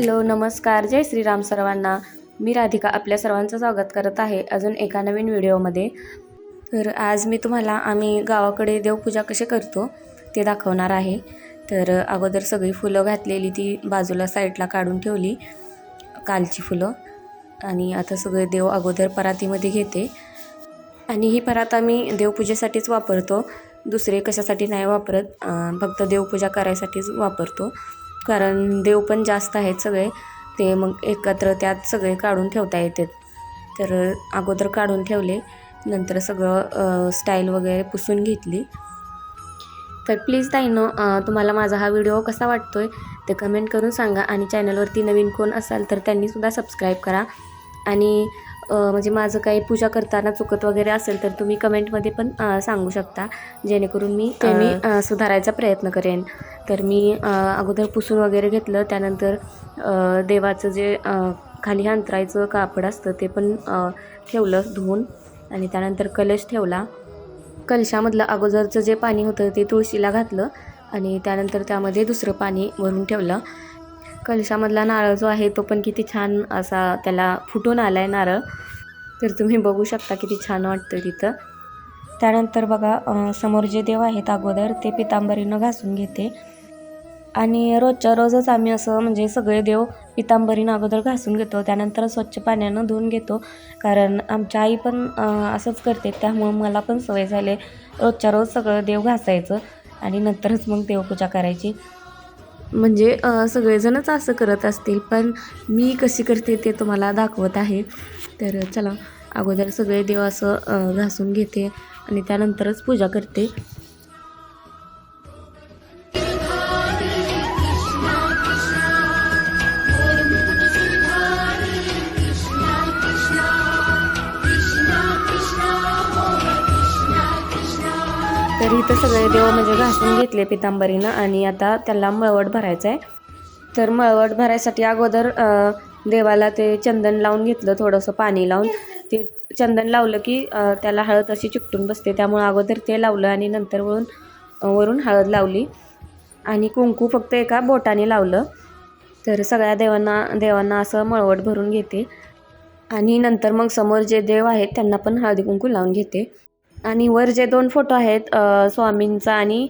Hello नमस्कार. जय श्रीराम सर्वांना. मी राधिका आपल्या सर्वांचं स्वागत करत आहे अजून एका नवीन व्हिडिओमध्ये. तर आज मी तुम्हाला आम्ही गावाकडे देवपूजा कशी करतो ते दाखवणार आहे. तर अगोदर सगळी फुलं घातलेली ती बाजूला साईडला काढून ठेवली कालची फुलं. आणि आता सगळे देव अगोदर परातीमध्ये घेते. आणि ही परात आम्ही देवपूजेसाठीच वापरतो. दुसरे कशासाठी नाही वापरत फक्त देवपूजा करायसाठीच वापरतो. कारण देव पण जास्त आहेत सगळे ते मग एकत्र त्यात सगळे काढून ठेवता येतात. तर अगोदर काढून ठेवले नंतर सगळं स्टाईल वगैरे पुसून घेतली. तर प्लीज ताईनो तुम्हाला माझा हा व्हिडिओ कसा वाटतोय ते कमेंट करून सांगा आणि चॅनलवरती नवीन कोण असाल तर त्यांनीसुद्धा सबस्क्राईब करा. आणि म्हणजे माझं काही पूजा करताना चुकत वगैरे असेल तर तुम्ही कमेंटमध्ये पण सांगू शकता जेणेकरून मी ते मी सुधारायचा प्रयत्न करेन. तर मी अगोदर पुसून वगैरे घेतलं. त्यानंतर देवाचं जे खाली अंतरायचं कापड असतं ते पण ठेवलं धुवून. आणि त्यानंतर कलश ठेवला. कलशामधलं अगोदरचं जे पाणी होतं ते तुळशीला घातलं. आणि त्यानंतर त्यामध्ये दुसरं पाणी भरून ठेवलं. कलशामधला नारळ जो आहे तो पण किती छान असा त्याला फुटून आला आहे नारळ. तर तुम्ही बघू शकता किती छान वाटतं तिथं. त्यानंतर बघा समोर जे देव आहेत अगोदर ते पितांबरीनं घासून घेते. आणि रोजच्या रोजच आम्ही असं म्हणजे सगळे देव पितांबरीनं अगोदर घासून घेतो. त्यानंतर स्वच्छ पाण्यानं धुवून घेतो. कारण आमच्या आई पण असंच करते. त्यामुळं मला पण सवय झाली रोजच्या रोज सगळं देव घासायचं आणि नंतरच मग देवपूजा करायची. म्हणजे सगळेजणच असं करत असतील पण मी कशी करते ते तुम्हाला दाखवत आहे. तर चला अगोदर सगळे देव असं घासून घेते आणि त्यानंतरच पूजा करते. तर इथं सगळे देव म्हणजे घासून घेतले पितांबरीनं आणि आता त्याला मळवट भरायचं आहे तर मळवट भरायसाठी अगोदर देवाला ते चंदन लावून घेतलं थोडंसं पाणी लावून. ते चंदन लावलं की त्याला हळद अशी चिकटून बसते. त्यामुळं अगोदर ते लावलं आणि नंतर वरून वरून हळद लावली. आणि कुंकू फक्त एका बोटाने लावलं. तर सगळ्या देवांना देवांना असं मळवट भरून घेते. आणि नंतर मग समोर जे देव आहेत त्यांना पण हळदी कुंकू लावून घेते. आणि वर जे दोन फोटो आहेत स्वामींचा आणि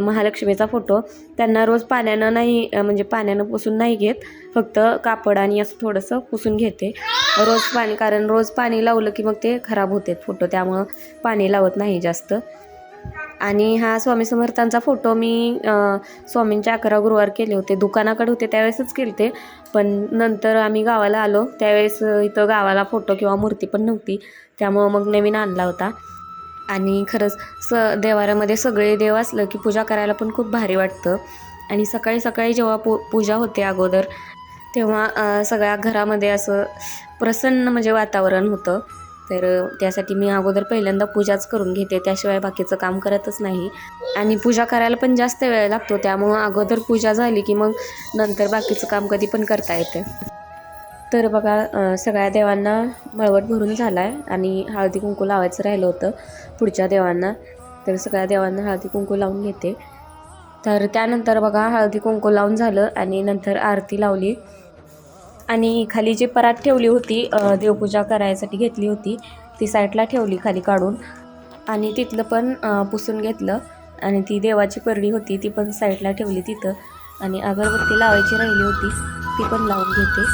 महालक्ष्मीचा फोटो. त्यांना रोज पाण्यानं नाही म्हणजे पाण्यानं पुसून नाही घेत. फक्त कापड आणि असं थोडंसं पुसून घेते. रोज पाणी कारण रोज पाणी लावलं की मग ते खराब होते फोटो. त्यामुळं पाणी लावत नाही जास्त. आणि हा स्वामी समर्थांचा फोटो मी स्वामींच्या अकरा गुरुवार केले होते. दुकानाकडे होते त्यावेळेसच केले ते पण नंतर आम्ही गावाला आलो. त्यावेळेस इथं गावाला फोटो किंवा मूर्ती पण नव्हती. त्यामुळं मग नवीन आणला होता. आणि खरंच स देवारामध्ये सगळे देव असलं की पूजा करायला पण खूप भारी वाटतं. आणि सकाळी सकाळी जेव्हा पू पूजा होते अगोदर तेव्हा सगळ्या घरामध्ये असं प्रसन्न म्हणजे वातावरण होतं. तर त्यासाठी मी अगोदर पहिल्यांदा पूजाच करून घेते त्याशिवाय बाकीचं काम करतच नाही. आणि पूजा करायला पण जास्त वेळ लागतो त्यामुळं अगोदर पूजा झाली की मग नंतर बाकीचं काम कधी पण करता येतं. तर बघा सगळ्या देवांना मळवट भरून झाला आहे आणि हळदी कुंकू लावायचं राहिलं होतं पुढच्या देवांना. तर सगळ्या देवांना हळदी कुंकू लावून घेते. तर त्यानंतर बघा हळदी कुंकू लावून झालं आणि नंतर आरती लावली. आणि खाली जी परात ठेवली होती देवपूजा करायसाठी घेतली होती ती साईडला ठेवली खाली काढून. आणि तिथलं पण पुसून घेतलं. आणि ती देवाची परडी होती ती पण साईडला ठेवली तिथं. आणि अगरबत्ती लावायची राहिली होती. ती पण लावून घेते.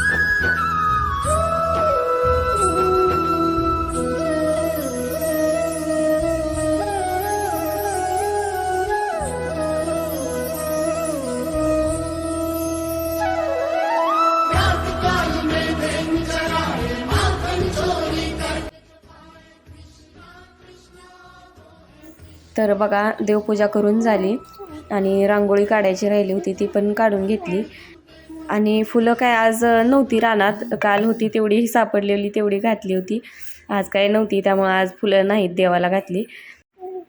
तर बघा देवपूजा करून झाली आणि रांगोळी काढायची राहिली होती ती पण काढून घेतली. आणि फुलं काय आज नव्हती रानात. काल होती तेवढी सापडलेली तेवढी घातली होती. आज काय नव्हती त्यामुळे आज फुलं नाहीत देवाला घातली.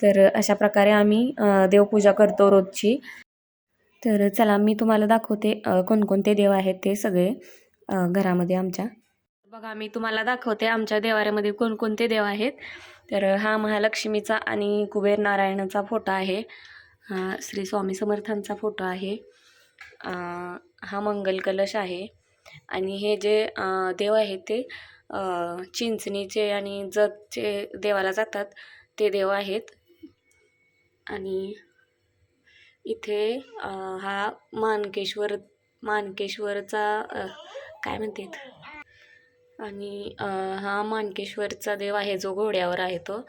तर अशा प्रकारे आम्ही देवपूजा करतो रोजची. तर चला मी तुम्हाला दाखवते कोणकोणते देव आहेत ते सगळे घरामध्ये आमच्या. बघा मी तुम्हाला दाखवते आमच्या देवाऱ्यामध्ये कोणकोणते देव आहेत. तर हा महालक्ष्मीचा आणि कुबेर नारायणाचा फोटो आहे. हा श्री स्वामी समर्थांचा फोटो आहे. हा मंगल कलश आहे. आणि हे जे देव आहे ते चिंचणीचे आणि जतचे देवाला जातात. ते देव आहेत. आणि इथे हा मानकेश्वर मानकेश्वरचा काय म्हणतात? आणि हा मानकेश्वरचा देव आहे जो घोड्यावर आहे तो.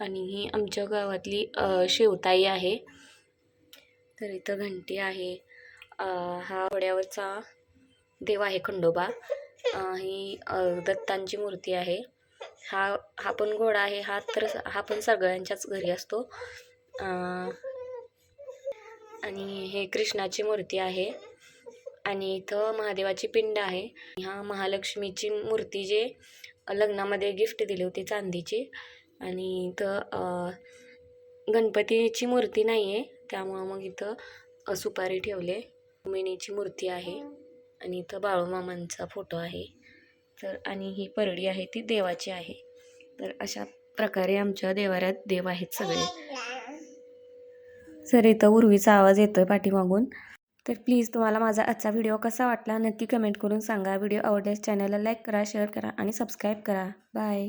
आणि ही आमच्या गावातली शेवताई शिवताई आहे. तर इथं घंटी आहे. हा घोड्यावरचा देव आहे खंडोबा. ही दत्तांची मूर्ती आहे. हा हा पण घोडा आहे. हा तर हा पण सगळ्यांच्याच घरी असतो. आणि हे कृष्णाची मूर्ती आहे. आणि इथं महादेवाची पिंड आहे. ह्या महालक्ष्मीची मूर्ती जे लग्नामध्ये गिफ्ट दिली होती चांदीची. आणि इथं गणपतीची मूर्ती नाही आहे त्यामुळं मग इथं सुपारी ठेवले. मिनीची मूर्ती आहे आणि इथं बाळूमामांचा फोटो आहे. तर आणि ही परडी आहे ती देवाची आहे. तर अशा प्रकारे आमच्या देवाऱ्यात देव आहेत सगळे. सर इथं उर्वीचा आवाज येतोय पाठीमागून. तर प्लीज तुम्हाला माझा आजचा व्हिडिओ कसा वाटला नक्की कमेंट करून सांगा. व्हिडिओ आवडल्यास चॅनलला लाईक करा शेअर करा आणि सबस्क्राईब करा. बाय.